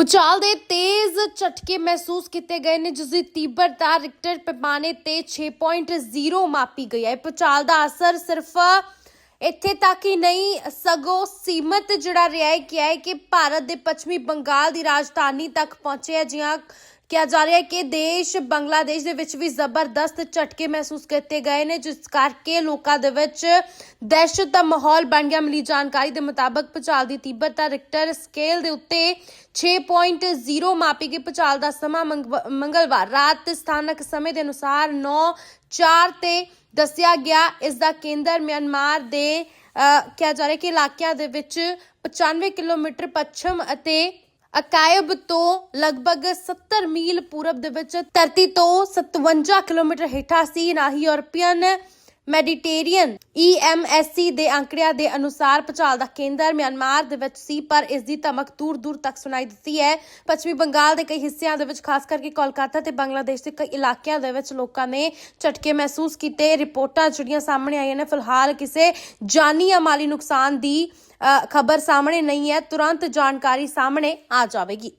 ਭੂਚਾਲ ਦੇ ਤੇਜ਼ ਝਟਕੇ ਮਹਿਸੂਸ ਕੀਤੇ ਗਏ ਨੇ, ਜਿਸ ਦੀ ਤੀਬਰਤਾ ਰਿਕਟਰ ਪੈਮਾਨੇ ਤੇ 6.0 ਮਾਪੀ ਗਈ ਹੈ। ਭੂਚਾਲ ਦਾ ਅਸਰ ਸਿਰਫ ਇੱਥੇ ਤੱਕ ਹੀ ਨਹੀਂ, ਸਗੋਂ ਸੀਮਤ ਜਿਹੜਾ ਰਿਹਾ ਹੈ ਕਿ ਹੈ ਕਿ ਭਾਰਤ ਦੇ ਪੱਛਮੀ ਬੰਗਾਲ ਦੀ ਰਾਜਧਾਨੀ ਤੱਕ ਪਹੁੰਚਿਆ ਜਿਹਾਂ ਕਿਹਾ ਜਾ ਰਿਹਾ ਹੈ ਕਿ ਦੇਸ਼ ਬੰਗਲਾਦੇਸ਼ ਦੇ ਵਿੱਚ ਵੀ ਜ਼ਬਰਦਸਤ ਝਟਕੇ ਮਹਿਸੂਸ ਕੀਤੇ ਗਏ ਨੇ, ਜਿਸ ਕਰਕੇ ਲੋਕਾਂ ਦੇ ਵਿੱਚ ਦਹਿਸ਼ਤ ਦਾ ਮਾਹੌਲ ਬਣ ਗਿਆ। ਮਿਲੀ ਜਾਣਕਾਰੀ ਦੇ ਮੁਤਾਬਕ ਭੂਚਾਲ ਦੀ ਤੀਬਰਤਾ ਰਿਕਟਰ ਸਕੇਲ ਦੇ ਉੱਤੇ 6.0 ਮਾਪੀ ਗਈ ਭੂਚਾਲ ਦਾ ਸਮਾਂ ਮੰਗ- ਮੰਗਲਵਾਰ ਰਾਤ ਸਥਾਨਕ ਸਮੇਂ ਦੇ ਅਨੁਸਾਰ 9:04 ਤੇ ਦੱਸਿਆ ਗਿਆ। ਇਸ ਦਾ ਕੇਂਦਰ ਮਿਆਂਮਾਰ ਦੇ ਕਿਹਾ ਜਾ ਰਿਹਾ ਕਿ ਇਲਾਕਿਆਂ ਦੇ ਵਿੱਚ 95 ਕਿਲੋਮੀਟਰ ਪੱਛਮ ਅਤੇ ਅਕਾਇਬ ਤੋਂ ਲਗਭਗ 70 ਮੀਲ ਪੂਰਬ ਦੇ ਵਿੱਚ ਧਰਤੀ ਤੋਂ 57 ਕਿਲੋਮੀਟਰ ਹੇਠਾਂ ਸੀ। ਨਾ ਹੀ ਯੂਰਪੀਅਨ ਮੈਡੀਟੇਰੀਅਨ EMSC ਦੇ ਅੰਕੜਿਆਂ ਦੇ ਅਨੁਸਾਰ ਭੂਚਾਲ ਦਾ ਕੇਂਦਰ ਮਿਆਂਮਾਰ ਦੇ ਵਿੱਚ ਸੀ, ਪਰ ਇਸ ਦੀ ਧਮਕ ਦੂਰ ਦੂਰ ਤੱਕ ਸੁਣਾਈ ਦਿੱਤੀ ਹੈ। ਪੱਛਮੀ ਬੰਗਾਲ ਦੇ ਕਈ ਹਿੱਸਿਆਂ ਦੇ ਵਿੱਚ, ਖਾਸ ਕਰਕੇ ਕੋਲਕਾਤਾ ਤੇ ਬੰਗਲਾਦੇਸ਼ ਦੇ ਕਈ ਇਲਾਕਿਆਂ ਦੇ ਵਿੱਚ ਲੋਕਾਂ ਨੇ ਝਟਕੇ ਮਹਿਸੂਸ ਕੀਤੇ। ਰਿਪੋਰਟਾਂ ਜਿਹੜੀਆਂ ਸਾਹਮਣੇ ਆਈਆਂ ਨੇ, ਫਿਲਹਾਲ ਕਿਸੇ ਜਾਨੀ ਜਾਂ ਮਾਲੀ ਨੁਕਸਾਨ ਦੀ ਖਬਰ ਸਾਹਮਣੇ ਨਹੀਂ ਹੈ। ਤੁਰੰਤ ਜਾਣਕਾਰੀ ਸਾਹਮਣੇ ਆ ਜਾਵੇਗੀ।